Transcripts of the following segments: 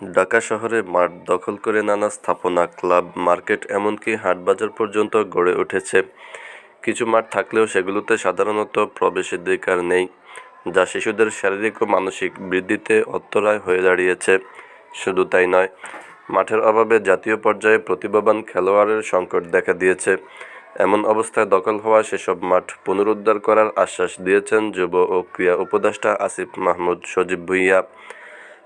ঢাকা শহরে মাঠ দখল করে নানা স্থাপনা, ক্লাব, মার্কেট, এমনকি হাটবাজার পর্যন্ত গড়ে উঠেছে। কিছু মাঠ থাকলেও সেগুলোতে সাধারণত প্রবেশাধিকার নেই, যা শিশুদের শারীরিক ও মানসিক বৃদ্ধিতে অন্তরায় হয়ে দাঁড়িয়েছে। শুধু তাই নয়, মাঠের অভাবে জাতীয় পর্যায়ে প্রতিভাবান খেলোয়াড়ের সংকট দেখা দিয়েছে। এমন অবস্থায় দখল হওয়া সেসব মাঠ পুনরুদ্ধার করার আশ্বাস দিয়েছেন যুব ও ক্রীড়া উপদেষ্টা আসিফ মাহমুদ সজীব ভুঁইয়া।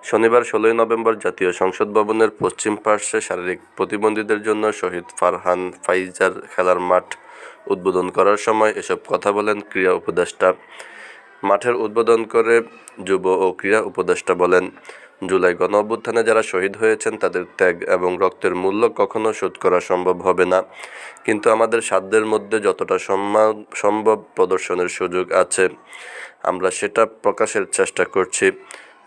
শনিবার ষোলোই নভেম্বর জাতীয় সংসদ ভবনের পশ্চিম পার্শ্বে শারীরিক প্রতিবন্ধীদের জন্য শহীদ ফারহান ফাইজার খেলার মাঠ উদ্বোধন করার সময় এসব কথা বলেন ক্রীড়া উপদেষ্টা। মাঠের উদ্বোধন করে যুব ও ক্রীড়া উপদেষ্টা বলেন, জুলাই গণ অভ্যুত্থানে যারা শহীদ হয়েছেন তাদের ত্যাগ এবং রক্তের মূল্য কখনো শোধ করা সম্ভব হবে না। কিন্তু আমাদের সাধ্যের মধ্যে যতটা সম্মান সম্ভব প্রদর্শনের সুযোগ আছে। আমরা সেটা প্রকাশের চেষ্টা করছি।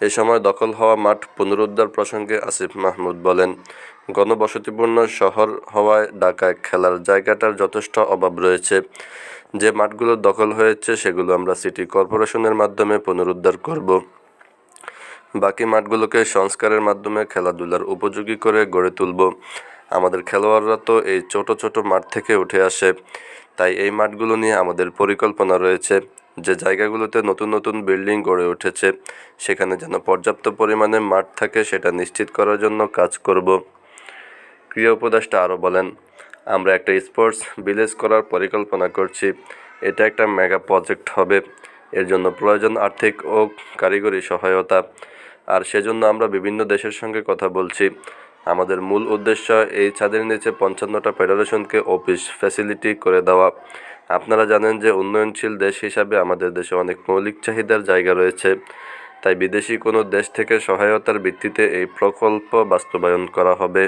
সময় দখল হওয়া মাঠ পুনরুদ্ধার প্রসঙ্গে আসিফ মাহমুদ বলেন, গণবসতিপূর্ণ শহর হওয়ায় ঢাকায় খেলার জায়গাটার যথেষ্ট অভাব রয়েছে। যে মাঠগুলো দখল হয়েছে সেগুলো আমরা সিটি কর্পোরেশনের মাধ্যমে পুনরুদ্ধার করব। বাকি মাঠগুলোকে সংস্কারের মাধ্যমে খেলাধুলার উপযোগী করে গড়ে তুলব। আমাদের খেলোয়াড়রা তো এই ছোট ছোট মাঠ থেকে উঠে আসে। তাই এই মাঠগুলো নিয়ে আমাদের পরিকল্পনা রয়েছে। যে জায়গাগুলোতে নতুন নতুন বিল্ডিং গড়ে উঠেছে, সেখানে যেন পর্যাপ্ত পরিমাণে মাঠ থাকে, সেটা নিশ্চিত করার জন্য কাজ করব। ক্রীড়া উপদেষ্টা আরও বলেন, আমরা একটা স্পোর্টস ভিলেজ করার পরিকল্পনা করছি। এটা একটা মেগা প্রজেক্ট হবে। এর জন্য প্রয়োজন আর্থিক ও কারিগরি সহায়তা। আর সেজন্য আমরা বিভিন্ন দেশের সঙ্গে কথা বলছি। আমাদের মূল উদ্দেশ্য এই ছাদের নিচে পঞ্চান্নটা ফেডারেশনকে অফিস ফ্যাসিলিটি করে দেওয়া। আপনারা জানেন যে উন্নয়নশীল দেশ হিসাবে আমাদের দেশে অনেক মৌলিক চাহিদার জায়গা রয়েছে। তাই বিদেশি কোনো দেশ থেকে সহায়তার ভিত্তিতে এই প্রকল্প বাস্তবায়ন করা হবে।